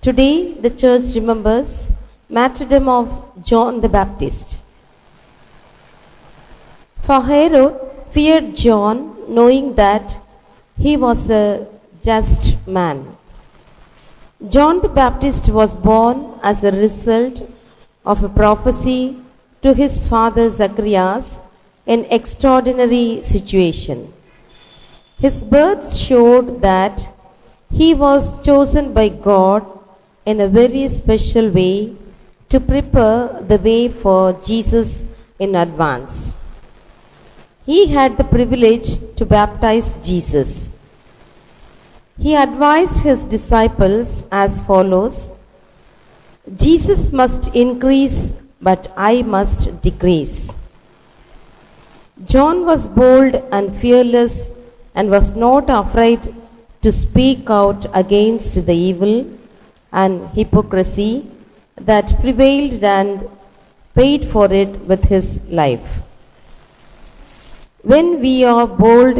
Today, the church remembers martyrdom of John the Baptist. For Herod feared John, knowing that he was a just man. John the Baptist was born as a result of a prophecy to his father Zacharias, an extraordinary situation. His birth showed that he was chosen by God in a very special way to prepare the way for Jesus in advance. He had the privilege to baptize Jesus. He advised his disciples as follows Jesus must increase, but I must decrease. John was bold and fearless and was not afraid to speak out against the evil and hypocrisy that prevailed and paid for it with his life. When we are bold,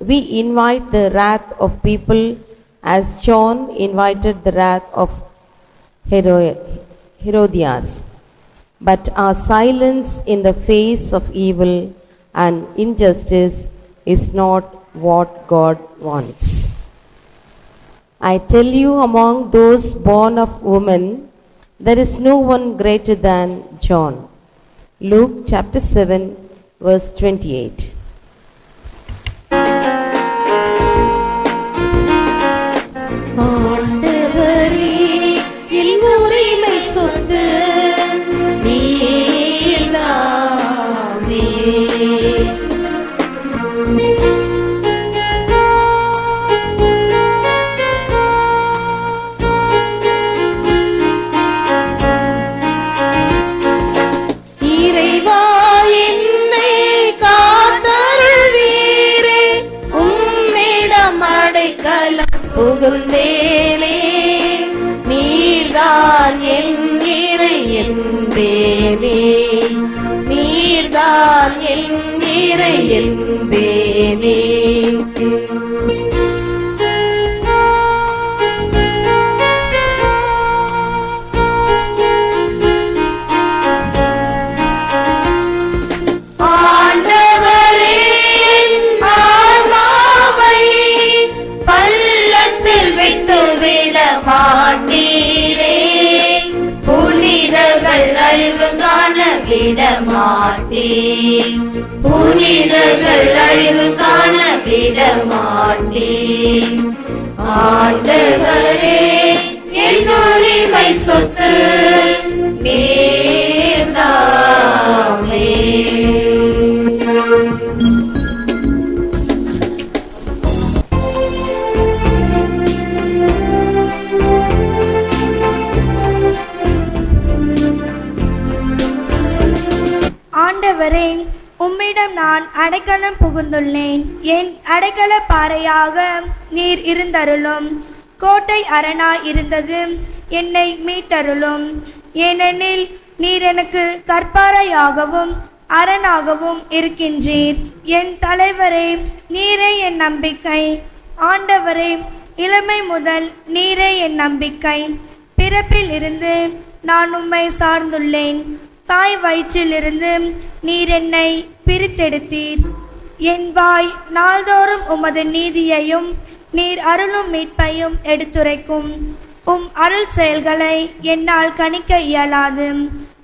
we invite the wrath of people as John invited the wrath of Hero- Herodias. But our silence in the face of evil and injustice is not what God wants. I tell you, among those born of woman, there is no one greater than John. Luke chapter 7, verse 28. இறைவா என்னை காத்தருள்வீரே. உம்மிடம் அடைக்கலம் புகுந்தேனே. நீர்தான் என் இறை என்பேனே. நீர்தான் என் இறை என்பேனே. மாட்டீர் புனிதர்கள் அழிவு காண விட மாட்டீர் ஆண்டவரே என் உரிமை சொத்து நீர்தாமே அடைக்கலம் புகுந்துள்ளேன். என் அடைக்கல பாறையாக நீர் இருந்தருளும். கோட்டை அரணாய் இருந்தது என்னை மீட்டருளும். ஏனெனில் நீர் எனக்கு கற்பாறையாகவும் அரணாகவும் இருக்கின்றீர். என் தலைவரே நீரே என் நம்பிக்கை. ஆண்டவரே இளமை முதல் நீரே என் நம்பிக்கை. பிறப்பில் இருந்து நான் உம்மை சார்ந்துள்ளேன். தாய் வயிற்றிலிருந்து நீர் என்னை பிரித்தெடுத்தீர். என் வாய் நாள்தோறும் உமது நீதியையும் நீர் அருளும் மீட்பையும் எடுத்துரைக்கும். உம் அருள் செயல்களை என்னால் கணிக்க இயலாது.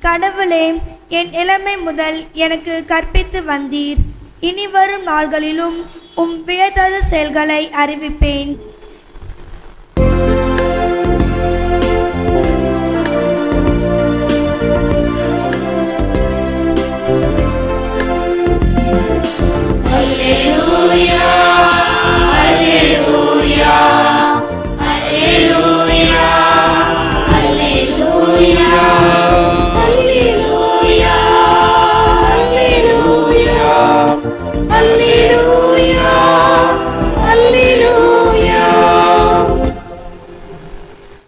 கடவுளே என் இளமை முதல் எனக்கு கற்பித்து வந்தீர். இனி வரும் நாள்களிலும் உம் வியதது செயல்களை அறிவிப்பேன்.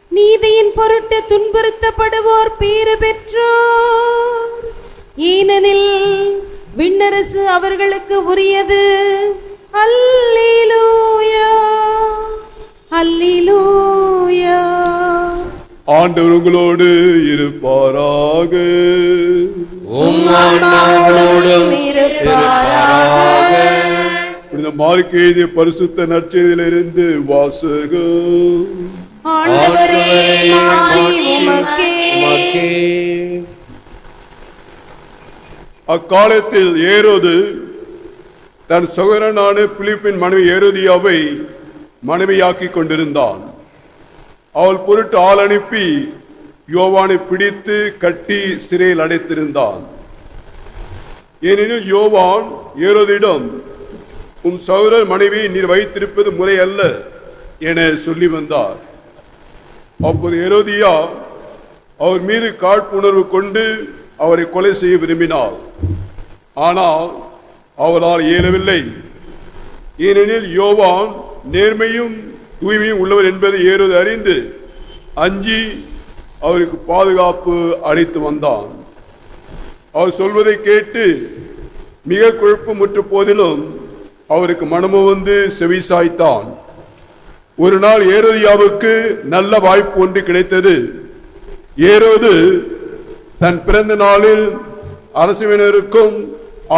நீதியின் பொருட்டு துன்புறுத்தப்படுவோர் பேறு பெற்றோர். ஏனெனில் விண்ணரசு அவர்களுக்கு உரியது. அல்லேலூயா. அல்லேலூயா. ஆண்டவர் உங்களோடு இருப்பாராக. இந்த மார்க் எழுதிய பரிசுத்த நற்செய்தியிலிருந்து வாசகம் ஆண்டவரே உமக்கே. அக்காலத்தில் ஏரோது தன் சகோதரனான பிலிப்பின் மனைவி ஏரோதியாவை மனைவியாக்கிக் கொண்டிருந்தான். அவள் பொருட்டு ஆள் அனுப்பி யோவானை பிடித்து கட்டி சிறையில் அடைத்திருந்தான். ஏனெனில் யோவான் ஏரோதிடம் உன் சகோதரர் மனைவி நீர் வைத்திருப்பது முறை அல்ல என சொல்லி வந்தார். அப்போது ஏரோதியா அவர் மீது காழ்ப்புணர்வு கொண்டு அவரை கொலை செய்ய விரும்பினார். ஆனால் அவரால் இயலவில்லை. ஏனெனில் யோவான் நேர்மையும் தூய்மையும் உள்ளவர் என்பதை ஏறுவது அறிந்து அஞ்சி அவருக்கு பாதுகாப்பு அளித்து வந்தான். அவர் சொல்வதை கேட்டு மிக குழப்பமுற்ற போதிலும் அவருக்கு மனமும் வந்து செவிசாய்த்தான். ஒரு நாள் ஏரோதியாவுக்கு நல்ல வாய்ப்பு ஒன்று கிடைத்தது. ஏரோது தன் பிறந்த நாளில் அரசுவினருக்கும்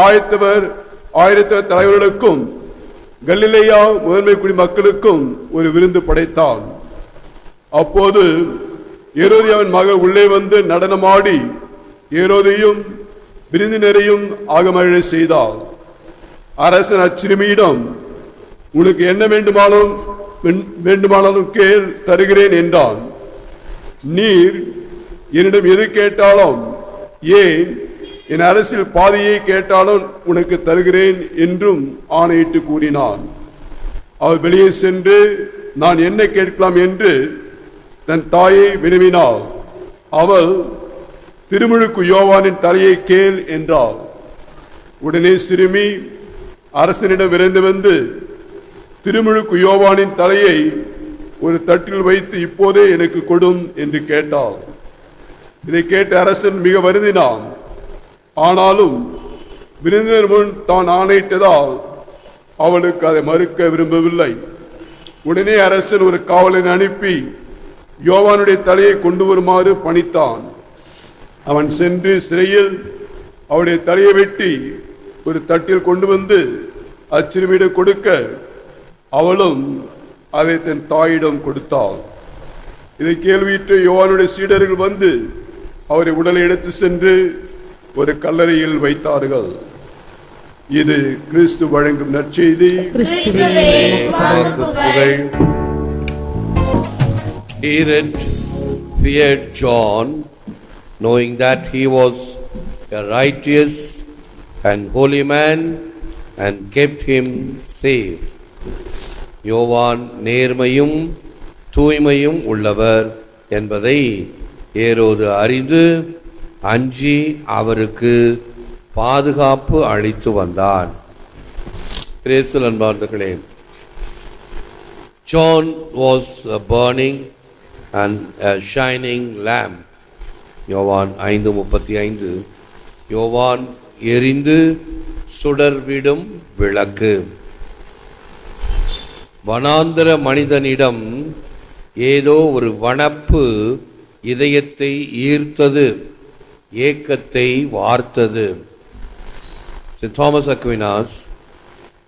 ஆயத்தவர் ஆயிரத்தவர் தலைவர்களுக்கும் கல்லிலேயா முதன்மை குடி மக்களுக்கும் ஒரு விருந்து படைத்தான். அப்போது ஏரோதியாவின் மகள் உள்ளே வந்து நடனமாடி ஏரோதையும் விருந்தினரையும் ஆகமழை செய்தார் அரசன் அச்சிறுமியிடம் உனக்கு என்ன வேண்டுமானாலும் வேண்டுமானாலும் கேள் தருகிறேன் என்றான். நீர் என்னிடம் எது கேட்டாலும் ஏன் என் அரசில் பாதியை கேட்டாலும் உனக்கு தருகிறேன் என்றும் ஆணையிட்டு கூறினான். அவள் வெளியே சென்று நான் என்ன கேட்கலாம்? என்று தன் தாயை வினவினாள். அவள் திருமுழுக்கு யோவானின் தலையை கேள் என்றாள். உடனே சிறுமி அரசனிடம் விரைந்து வந்து திருமுழுக்கு யோவானின் தலையை ஒரு தட்டில் வைத்து இப்போதே எனக்கு கொடும் என்று கேட்டாள். இதை கேட்ட அரசன் மிக வருந்தினான். ஆனாலும் விருந்தினர் முன் தான் ஆணையிட்டதால் அவளுக்கு அதை மறுக்க விரும்பவில்லை. உடனே அரசன் ஒரு காவலனை அனுப்பி யோவானுடைய தலையை கொண்டு வருமாறு பணித்தான். அவன் சென்று சிறையில் அவருடைய தலையை வெட்டி ஒரு தட்டில் கொண்டு வந்து அச்சிறுமியிடம் கொடுக்க அவளும் அதை தன் தாயிடம் கொடுத்தாள். இதை கேள்வியிட்டு யோவானுடைய சீடர்கள் வந்து அவரை உடலை எடுத்து சென்று ஒரு கல்லறையில் வைத்தார்கள். இது கிறிஸ்து வழங்கும் நற்செய்தி. feared John, knowing that he was a righteous and holy man, and kept him safe. யோவான் நேர்மையும் தூய்மையும் உள்ளவர் என்பதை ஏரோது அறிந்து அஞ்சி அவருக்கு பாதுகாப்பு அளித்து வந்தான். Brazil அன்பார்ந்தர்களே John was a and shining lamp யோவான் ஐந்து முப்பத்தி ஐந்து யோவான் எரிந்து சுடர்விடும் விளக்கு. வனாந்திர மனிதனிடம் ஏதோ ஒரு வனப்பு இதயத்தை ஈர்த்தது. ஏக்கத்தை வார்த்தது Thomas Aquinas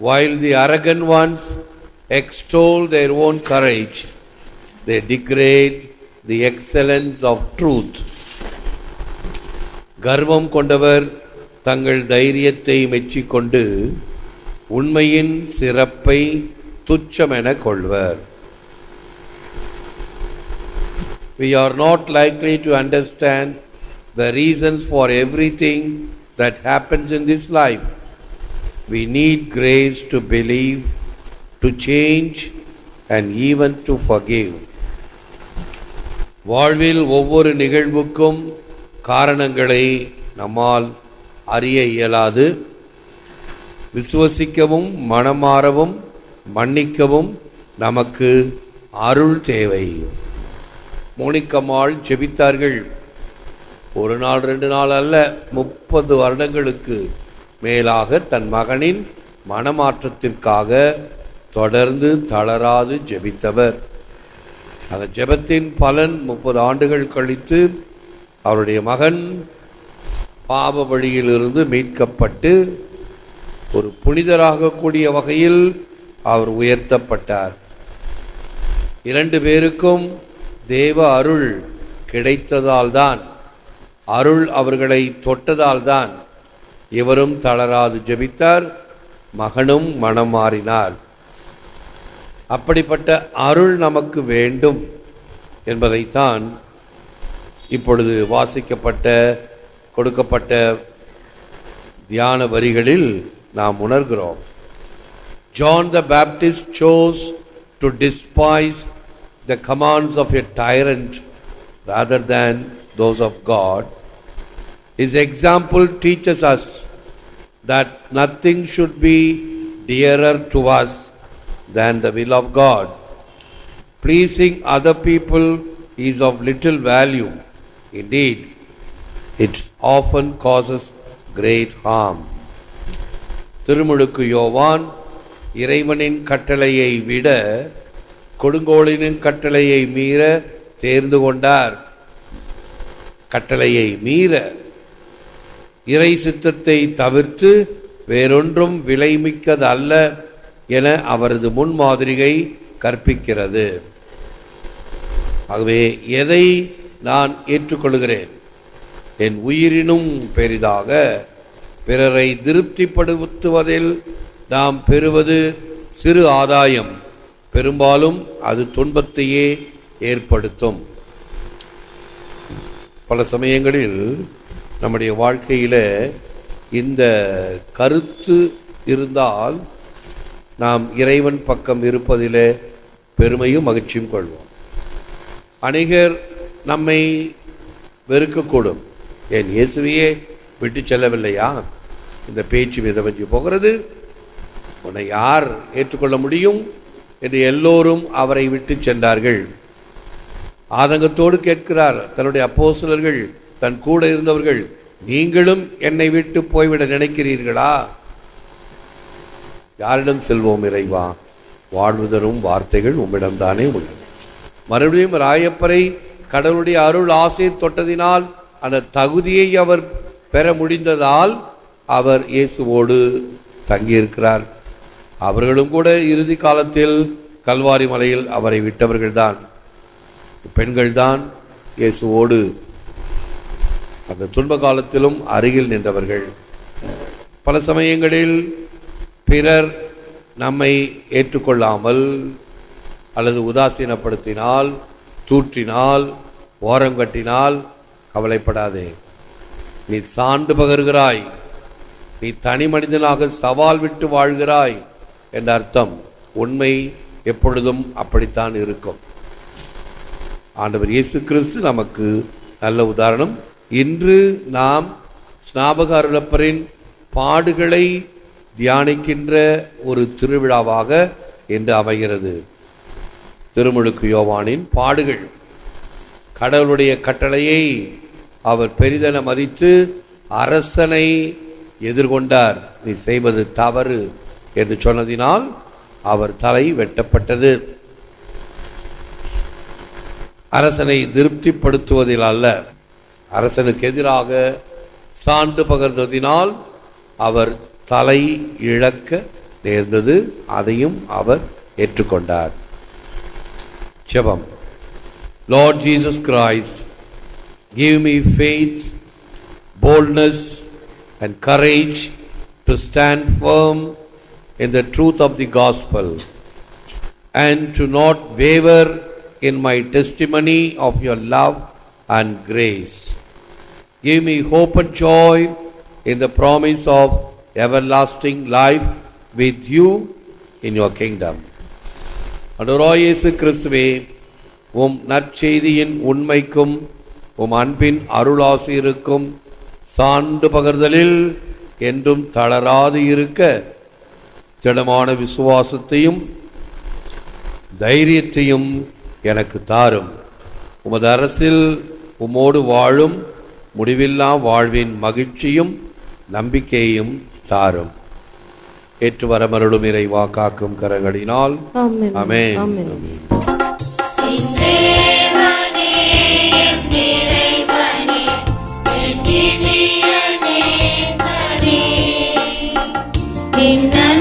while the arrogant once extol their own courage they degrade the excellence of truth. கர்வம் கொண்டவர் தங்கள் தைரியத்தை மெச்சிக்கொண்டு உண்மையின் சிறப்பை துச்சம் என கொள்வர் we are not likely to understand the reasons for everything that happens in this life. We need grace to believe, to change, and even to forgive. வாழ்வில் ஒவ்வொரு நிகழ்வுக்கும் காரணங்களை நம்மால் அறிய இயலாது விசுவசிக்கவும் மனமாறவும் மன்னிக்கவும் நமக்கு அருள் தேவை மோனிக்கம்மாள் ஜெபித்தார்கள் ஒரு நாள் ரெண்டு நாள் அல்ல முப்பது வருடங்களுக்கு மேலாக தன் மகனின் மனமாற்றத்திற்காக தொடர்ந்து தளராது ஜெபித்தவர். அந்த ஜெபத்தின் பலன் முப்பது ஆண்டுகள் கழித்து அவருடைய மகன் பாவ வழியிலிருந்து மீட்கப்பட்டு ஒரு புனிதராக கூடிய வகையில் அவர் உயர்த்தப்பட்டார். இரண்டு பேருக்கும் தேவ அருள் கிடைத்ததால்தான் அருள் அவர்களை தொட்டதால்தான் இவரும் தளராது ஜெபித்தார் மகனும் மனம் மாறினார். அப்படிப்பட்ட அருள் நமக்கு வேண்டும் என்பதைத்தான் இப்பொழுது வாசிக்கப்பட்ட கொடுக்கப்பட்ட தியான வரிகளில் நாம் உணர்கிறோம். John the Baptist chose to despise the commands of a tyrant rather than those of God. His example teaches us that nothing should be dearer to us than the will of God. Pleasing other people is of little value. Indeed, it often causes great harm. திருமுழுக்கு யோவான் இறைவனின் கட்டளையை விட கொடுங்கோளினின் கட்டளையை மீற தேர்ந்து கொண்டார் கட்டளையை மீற இறை சித்தத்தை தவிர்த்து வேறொன்றும் விலைமிக்கதல்ல என அவரது முன்மாதிரிகை கற்பிக்கிறது. ஆகவே எதை நான் ஏற்றுக்கொள்கிறேன்? என் உயிரினும் பெரிதாக பிறரை திருப்திப்படுத்துவதில் நாம் பெறுவது சிறு ஆதாயம். பெரும்பாலும் அது துன்பத்தையே ஏற்படுத்தும். பல சமயங்களில் நம்முடைய வாழ்க்கையில் இந்த கருத்து இருந்தால் நாம் இறைவன் பக்கம் இருப்பதிலே பெருமையும் மகிழ்ச்சியும் கொள்வோம். அநேகர் நம்மை வெறுக்கக்கூடும். என் இயேசுவையே விட்டு செல்லவில்லையா? இந்த பேச்சு மிதவஞ்சு போகிறது. உன்னை யார் ஏற்றுக்கொள்ள முடியும்? என்று எல்லோரும் அவரை விட்டு சென்றார்கள். ஆதங்கத்தோடு கேட்கிறார். தன்னுடைய அப்போஸ்தலர்கள் தன் கூட இருந்தவர்கள் நீங்களும் என்னை விட்டு போய்விட நினைக்கிறீர்களா? யாரிடம் செல்வோம் இறைவா? வாழ்வு தரும் வார்த்தைகள் உம்மிடம்தானே உள்ளன. மறுபடியும் ராயப்பரை கடவுளுடைய அருள் ஆசை தொட்டதினால் அந்த தகுதியை அவர் பெற முடிந்ததால் அவர் இயேசுவோடு தங்கியிருக்கிறார். அவர்களும் கூட இறுதி காலத்தில் கல்வாரி மலையில் அவரை விட்டவர்கள்தான். பெண்கள்தான் இயேசுவோடு அந்த துன்ப காலத்திலும் அருகில் நின்றவர்கள். பல சமயங்களில் பிறர் நம்மை ஏற்றுக்கொள்ளாமல் அல்லது உதாசீனப்படுத்தினால் தூற்றினால் ஓரங்கட்டினால் கவலைப்படாதே. நீ சான்று பகர்கிறாய். நீ தனி மனிதனாக சவால் விட்டு வாழ்கிறாய் என்ற அர்த்தம் உண்மை எப்பொழுதும் அப்படித்தான் இருக்கும். ஆண்டவர் இயேசு கிறிஸ்து நமக்கு நல்ல உதாரணம். இன்று நாம் ஸ்நாபக அருளப்பரின் பாடுகளை தியானிக்கின்ற ஒரு திருவிழாவாக என்று அமைகிறது. திருமுழுக்கு யோவானின் பாடுகள். கடவுளுடைய கட்டளையை அவர் பெரிதென மதித்து அரசனை எதிர்கொண்டார். நீ செய்வது தவறு என்று சொன்னதினால் அவர் தலை வெட்டப்பட்டது. அரசனை திருப்திப்படுத்துவதில் அல்ல. அரசனுக்கு எதிராக சான்று பகர்ந்ததினால் அவர் தலை இழக்க நேர்ந்தது. அதையும் அவர் ஏற்றுக்கொண்டார். ஜெபம். Lord Jesus Christ give me faith boldness and courage to stand firm in the truth of the gospel and to not waver in my testimony of your love and grace. Give me hope and joy in the promise of everlasting life with you in your kingdom. அடராய் கிறிஸ்துவே உம் நற்செய்தியின் உண்மைக்கும் உம் அன்பின் அருளாசிருக்கும் சான்று பகர்தலில் என்றும் தளராது இருக்க திடமான விசுவாசத்தையும் தைரியத்தையும் எனக்கு தாரும். உமது அரசில் உமோடு வாழும் முடிவில்லா வாழ்வின் மகிழ்ச்சியும் நம்பிக்கையும் தாரும். ஏற்று வரமருளும் இறைவா காக்கும் கரங்களினால். அமேன் அமேன் என்ன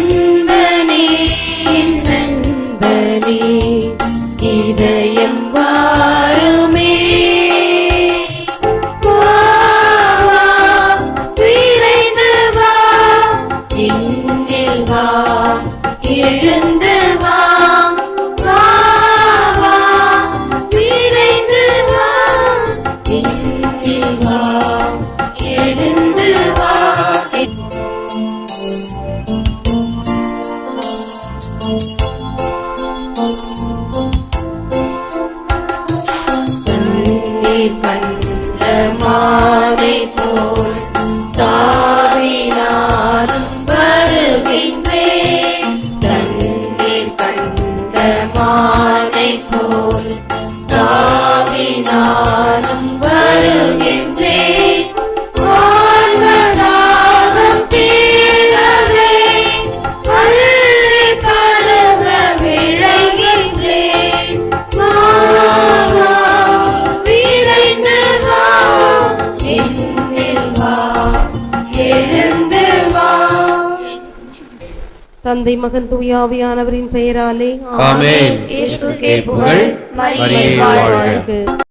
தந்தை மகன் தூயாவியானவரின் பெயராலே. ஆமென். இயேசுக்கே புகழ். மரியே வாழ்க.